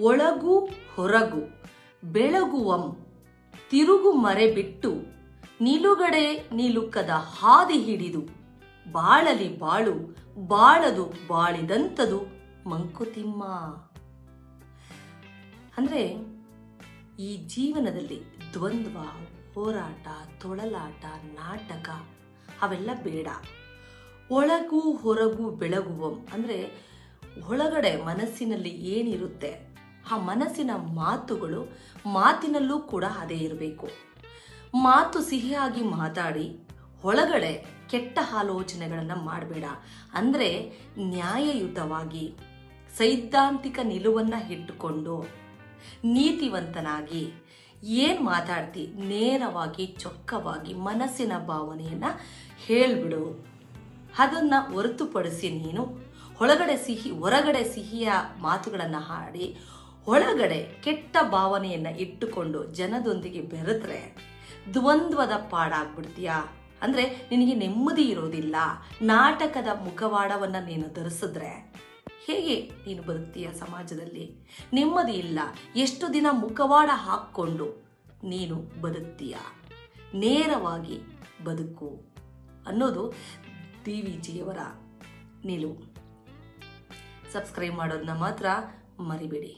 ಒಳಗು ಹೊರಗು, ಬೆಳಗುವಂ, ತಿರುಗು ಮರೆ ಬಿಟ್ಟು ನಿಲುಗಡೆ ನಿಲುಕದ ಹಾದಿ ಹಿಡಿದು, ಬಾಳಲಿ ಬಾಳು, ಬಾಳದು ಬಾಳಿದಂತದು ಮಂಕುತಿಮ್ಮ. ಅಂದ್ರೆ ಈ ಜೀವನದಲ್ಲಿ ದ್ವಂದ್ವ, ಹೋರಾಟ, ತೊಳಲಾಟ, ನಾಟಕ, ಅವೆಲ್ಲ ಬೇಡ. ಒಳಗೂ, ಹೊರಗೂ, ಬೆಳಗುವಂ. ಅಂದ್ರೆ ಒಳಗಡೆ ಮನಸ್ಸಿನಲ್ಲಿ ಏನಿರುತ್ತೆ? ಆ ಮನಸ್ಸಿನ ಮಾತುಗಳು ಮಾತಿನಲ್ಲೂ ಕೂಡ ಅದೇ ಇರಬೇಕು. ಮಾತು ಸಿಹಿಯಾಗಿ ಮಾತಾಡಿ ಒಳಗಡೆ ಕೆಟ್ಟ ಆಲೋಚನೆಗಳನ್ನು ಮಾಡಬೇಡ. ಅಂದರೆ ನ್ಯಾಯಯುತವಾಗಿ ಸೈದ್ಧಾಂತಿಕ ನಿಲುವನ್ನು ಇಟ್ಟುಕೊಂಡು ನೀತಿವಂತನಾಗಿ ಏನು ಮಾತಾಡ್ತಿ? ನೇರವಾಗಿ, ಚೊಕ್ಕವಾಗಿ ಮನಸ್ಸಿನ ಭಾವನೆಯನ್ನು ಹೇಳ್ಬಿಡು. ಅದನ್ನು ಹೊರತುಪಡಿಸಿ ನೀನು ಒಳಗಡೆ ಸಿಹಿ, ಹೊರಗಡೆ ಸಿಹಿಯ ಮಾತುಗಳನ್ನು ಹಾಡಿ ಒಳಗಡೆ ಕೆಟ್ಟ ಭಾವನೆಯನ್ನು ಇಟ್ಟುಕೊಂಡು ಜನದೊಂದಿಗೆ ಬೆರೆತ್ರೆ ದ್ವಂದ್ವದ ಪಾಡಾಗ್ಬಿಡ್ತೀಯಾ? ಅಂದರೆ ನಿನಗೆ ನೆಮ್ಮದಿ ಇರೋದಿಲ್ಲ, ನಾಟಕದ ಮುಖವಾಡವನ್ನು ನೀನು ಧರಿಸಿದ್ರೆ. ಹೇಗೆ ನೀನು ಬದುಕ್ತೀಯ ಸಮಾಜದಲ್ಲಿ? ನೆಮ್ಮದಿ ಇಲ್ಲ, ಎಷ್ಟು ದಿನ ಮುಖವಾಡ ಹಾಕ್ಕೊಂಡು ನೀನು ಬದುಕ್ತೀಯ? ನೇರವಾಗಿ ಬದುಕು ಅನ್ನೋದು ಡಿ ವಿ ಜಿಯವರ ನಿಲುವು. ಸಬ್ಸ್ಕ್ರೈಬ್ ಮಾಡೋದನ್ನ ಮಾತ್ರ ಮರಿಬೇಡಿ.